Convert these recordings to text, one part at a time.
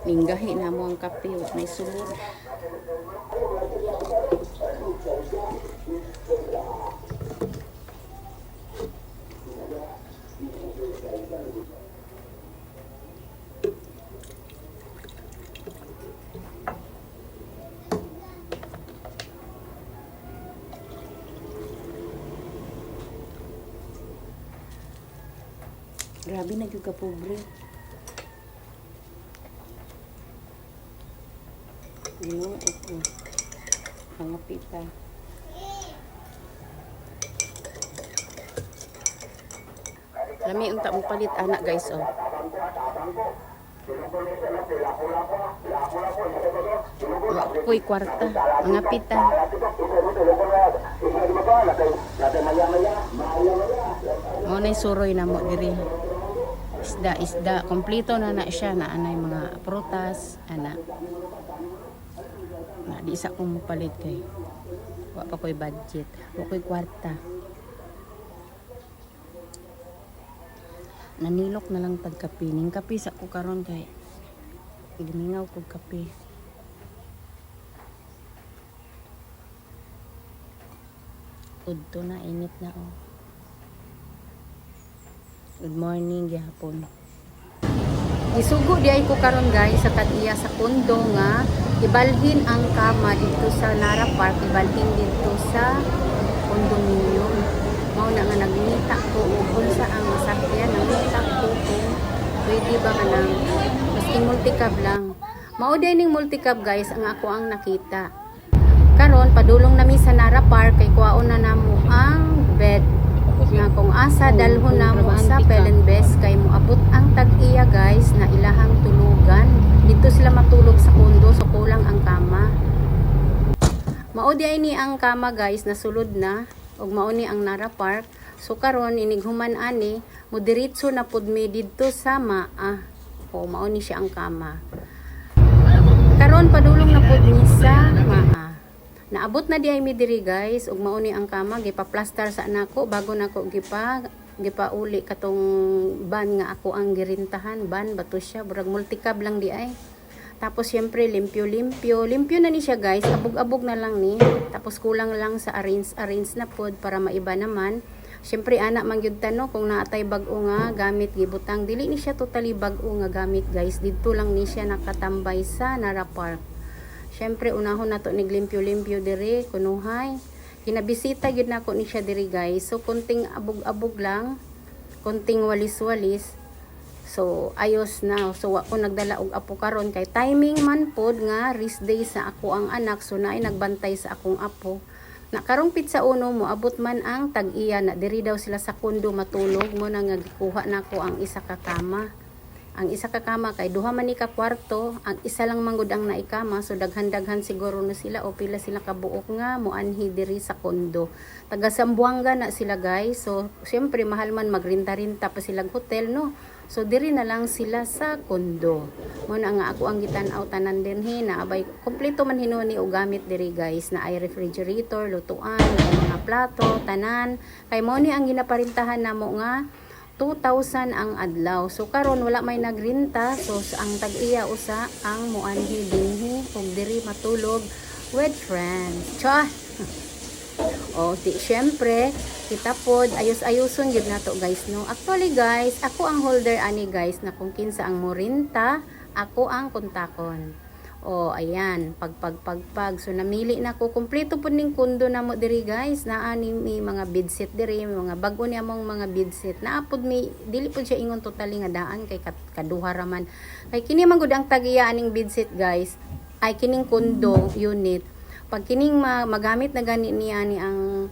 Minggahi na mo ang kape, wa may sulod. Grabe na yung kapobre. Ginoo ako. Pangapita. Lami unta mo palit anak guys oh. Ko'y kwarta, mga pita. Mo na suroy na mo diri. Isda, isda. Kompleto na na siya na anay mga prutas, ana. Na di sa kong palit kay. Wa pa ko'y budget. Wa ko'y kwarta. Nanilok na lang tag kape. Sa ko karon kay gimingaw kog kape. Udto na init na oh. Good morning gihapon. Isugo di ay ko karon guys sa tag-iya sa kondo nga ibalhin ang kama dito sa Nara Park, ibalhin dito sa condominium. Mao na nga nagngita ko ug unsa ang masakyan nangita ko kung pwede ba ka nang maski multicab lang. Mao din ning multicab guys ang ako ang nakita. Karon padulong nami sa Nara Park kay kuwaon na namo ang bed nga kung asa dalhon na mo sa Pelenbes kay mo abot ang tag-iya guys na ilahang tulugan dito sila matulog sa kondo so kulang ang kama mao di ni ang kama guys na sulod na ug mao ni ang Nara Park. So karon inighuman ani mo diretso na pud mi didto sa maa o mao ni siya ang kama. Karon padulong na pud ni sa maa Naabot na di mi diri guys ug mao ni ang kama gipa-plaster sa nako bago nako gipa gipauli katong ban nga ako ang girintahan. Ban bato siya? Burag multicab lang di ay. Tapos syempre limpyo limpyo na ni siya guys abog-abog na lang ni tapos kulang lang sa arrange arrange na pod para maiba naman. Syempre anak man gyud tano kung naatay bag-o nga gamit gibutang dili ni siya totally bag-o nga gamit guys didto lang ni siya nakatambay sa Nara Park. Siyempre, unahon na to ni limpyo-limpyo diri, kunuhay. Kinabisita gyud nako ni siya diri guys. So, kunting abog-abog lang, kunting walis-walis. So, ayos na. So, ako nagdala og apo karon. Kay timing man pod nga rest day sa ako ang anak. So, naay nagbantay sa akong apo. Na karong pizza uno mo abot man ang tag-iya na. Diri daw sila sa kondo matulog. Mo na nga gikuha nako ang isa ka kama. Ang isa ka kama kay duha man ni ka kwarto. Ang isa lang manggod ang naikama. So daghan-daghan siguro na sila. O pila sila kabuok nga moanhi diri sa kondo taga Sambuanga na sila guys. So syempre mahal man magrinta-rinta pa silang hotel no so diri na lang sila sa kondo mo na nga ako ang gitan-aw tanan dinhi na abay kompleto man hinuni og gamit diri guys na ay refrigerator lutuan mga plato tanan kay mo ni ang ginaparintahan namo nga 2,000 ang adlaw. So karon wala may nagrinta. So ang tag-iya usa ang muanhi dinhi ug diri matulog with friends. Cha. o di syempre kita pod ayos-ayoson gyud nato guys no. Actually guys, ako ang holder ani guys na kung kinsa ang morinta, ako ang kontakon. O, ayan, pagpagpagpag. So, namili na ko. Kompleto po ning kundo na mo diri guys. Naani mi mga bedsheet diri, may mga bago niya mong mga bedsheet. Naapod mi, dili po siya ingon totally nga daan kay kaduha raman. Kay kini man gud ang tagiya aning bedsheet guys. Ay kining kundo unit. Pag kining ma- magamit na gani niya ni ang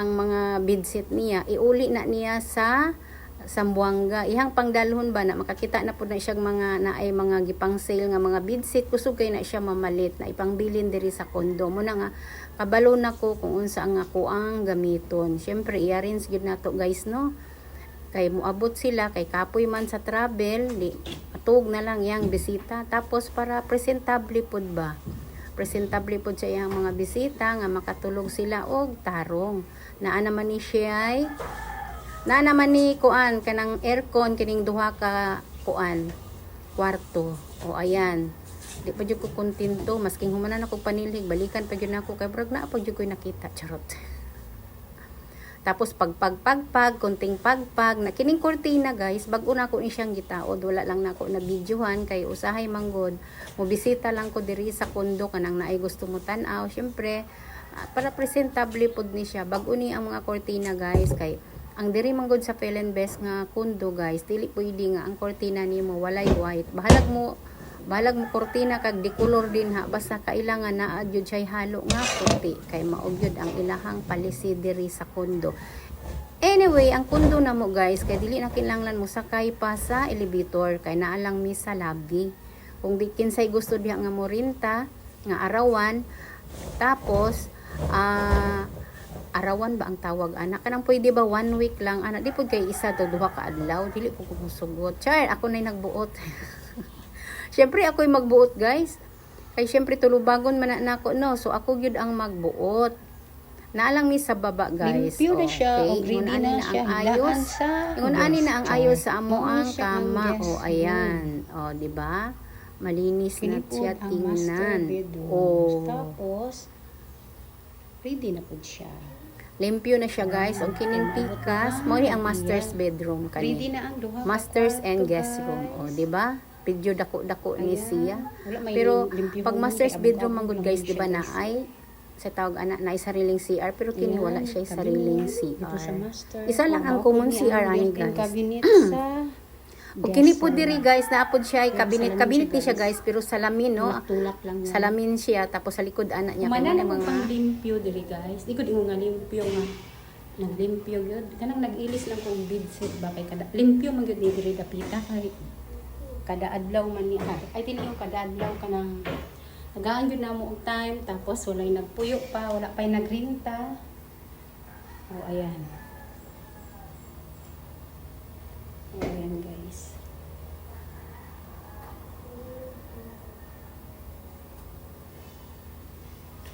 ang mga bedsheet niya, iuli na niya sa Sambuanga. Ihang pangdalhon ba na makakita na po na siyang mga na ay mga gipang sale nga mga bedsheet kusog kay na siya mamalit na ipangbilin diri sa kondo mo na nga kabalo na ko kung unsa ang ako ang gamiton. Syempre i-arrange gyud nato guys no. Kay muabot sila kay kapoy man sa travel di atug na lang yang bisita tapos para presentable pud ba presentable po sa iyang mga bisita nga makatulog sila og tarong. Naa naman ni siya naa naman ni kuan kanang aircon kining duha ka kuan kwarto. O ayan. Di pa jud ko kontento masking humanan ako panilig balikan pa jud nako kay brag na pa jud ko nakita charot. Tapos pagpagpagpag, konting pagpag, na kining kortina guys, bago na ko ni siyang gitaod, wala lang na ako na videohan kay usahay manggod. Mobisita lang ko diri sa kondo kanang naay gusto mo tan-aw. Syempre, ah, para presentable pod ni siya. Bago ni ang mga kortina guys kay ang diri manggod sa Best nga kondo guys, dili pwede nga ang kortina nimo walay white. Bahalag mo balag mo kortina kag dikolor din ha. Basta kailangan na adyod siya halo nga puti kay maogyod ang ilahang palisi diri sa kondo. Anyway ang kondo na mo guys kay dili na kinahanglan mo sakay pa sa elevator. Kay naa lang mi sa lobby. Kung di kinsay gusto diha nga mo rinta nga arawan tapos ah arawan ba ang tawag? Anak kanang pwede ba one week lang? Anak di pud kay isa to duha ka adlaw. Dili ko kumusugot char ako nay nagbuot Siyempre ako'y magbuot guys. Kay siyempre tulubagon man na nako no. So ako gyud ang magbuot. Naalang mi sa baba guys. Limpyo na siya, o Ingon ready na ang siya, ayos. higaan sa Ingon ani na ang ayos sa amo ang ang kama. O ayan. O di ba? Malinis na siya ang tingnan. Oh. Tapos, ready na po siya. Limpyo na siya guys. O kining tikas, mo ni ang master's bedroom Ready kani. na ang duha. Masters and guest room. O di ba? Pedyo dako-dako ni siya. Pero pag master's bedroom abog-abog man gud lang guys, di ba na ay sa tawag ana na sariling CR pero kini wala siya sariling CR. Isa lang ang common CR ani guys. cabinet sa O kini po diri guys naapod siya ay cabinet siya, ni siya guys. pero salamin no. Lang. Salamin siya tapos sa likod ana niya kay mga limpyo diri guys. Di ko di ko nga limpyo nga. Naglimpyo gyud. Kanang nag-ilis lang kong bedsheet ba kay kada limpyo man gyud diri dapita kay kada adlaw man ni ay, ay tini yung kada adlaw kanang tagaan gyud na mo og time tapos walay nagpuyo pa, wala pa'y nagrinta. O ayan. O ayan guys.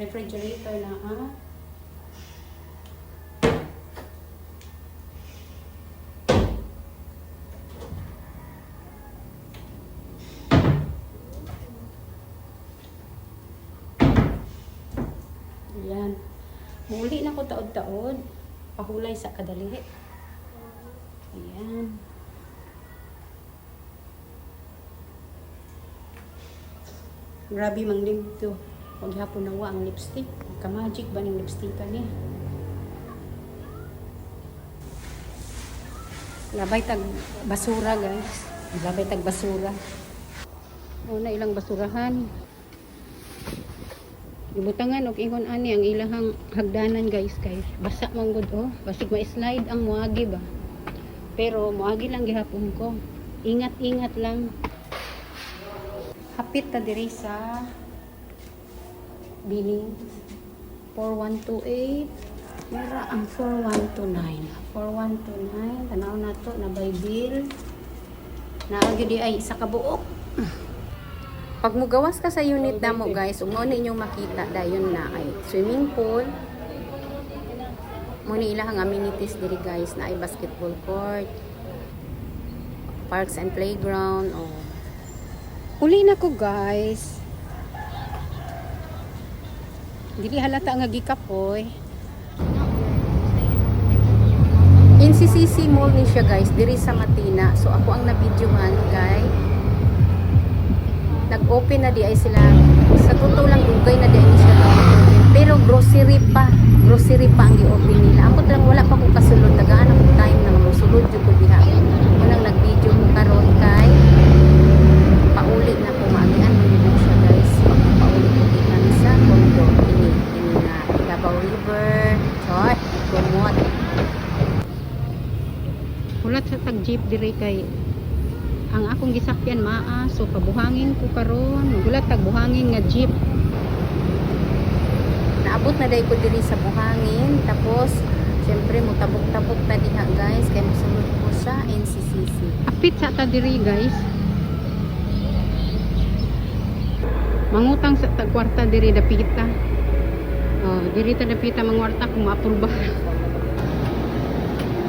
refrigerator na ah. Ayan. Muli na ko taod-taod. Pahulay sa kadali. Ayan. Grabe mang limpyo. Huwag hapon nawa ang lipstick. Ka-magic ba ng lipstick ka niya? Labay tag basura guys. Labay tag basura. Una ilang basurahan. Ibutangan og ingon ani ang ilahang hagdanan guys kay basa man gud oh. Basig ma-slide ang muagi ba. Pero muagi lang gihapon ko. Ingat-ingat lang. Hapit ta diri sa billing 4128 Mara ang 4129 4129 tanaw na to na by bill naagyo di ay isa ka pag mugawas ka sa unit na mo guys ug mao ninyong makita dayon na ay swimming pool mo ni ilahang amenities diri guys na ay basketball court parks and playground oh Uli na ko guys. Dili halata nga gikapoy. NCCC Mall ni siya guys, diri sa Matina. So ako ang nabidyohan kay nag-open na di ay sila. Sa totoo lang dugay na di ay siya. Pero grocery pa, grocery pa ang gi-open nila. Amot lang wala pa ko kasulod tagaan ako time na musulod jud ko diha. Nag-video ko karon kay pauli na kumagian mo yun siya guys pauli ko gikan sa kondo ini ini na Davao River chot kumot Hulat sa tag jeep diri kay ang akong gisakyan maa. So pabuhangin ko karon. Gulat tag buhangin nga jeep. Naabot na day ko diri sa buhangin. Tapos syempre mo tabok-tabok ta diha guys. Kay mosulod ko sa NCCC apit sa ta diri guys. Mangutang sa tagkwarta diri dapita. Oh diri ta dapita mangwarta kung maapruba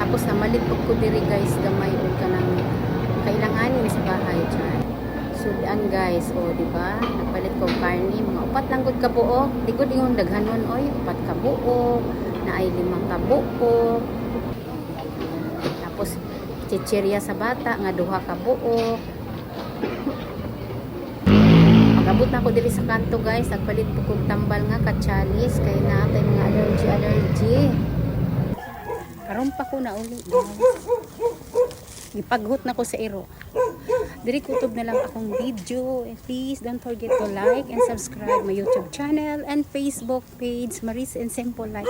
tapos namalit ko diri guys gamay og kanang Sudan guys, o di ba? Nagpalit ko karni, mga upat lang gud ka buo. Di gud ingon daghanon oy, upat ka buo, na ay limang ka buo. Tapos chichirya sa bata nga duha ka buo. Pagabot na ako diri sa kanto guys, nagpalit po kog tambal nga kachalis kay naatay mga allergy allergy. Karon pa ko na uli. Ipaghut na ko sa iro. Diri kutob na lang akong video. Please don't forget to like and subscribe my YouTube channel and Facebook page Maris and Simple Life.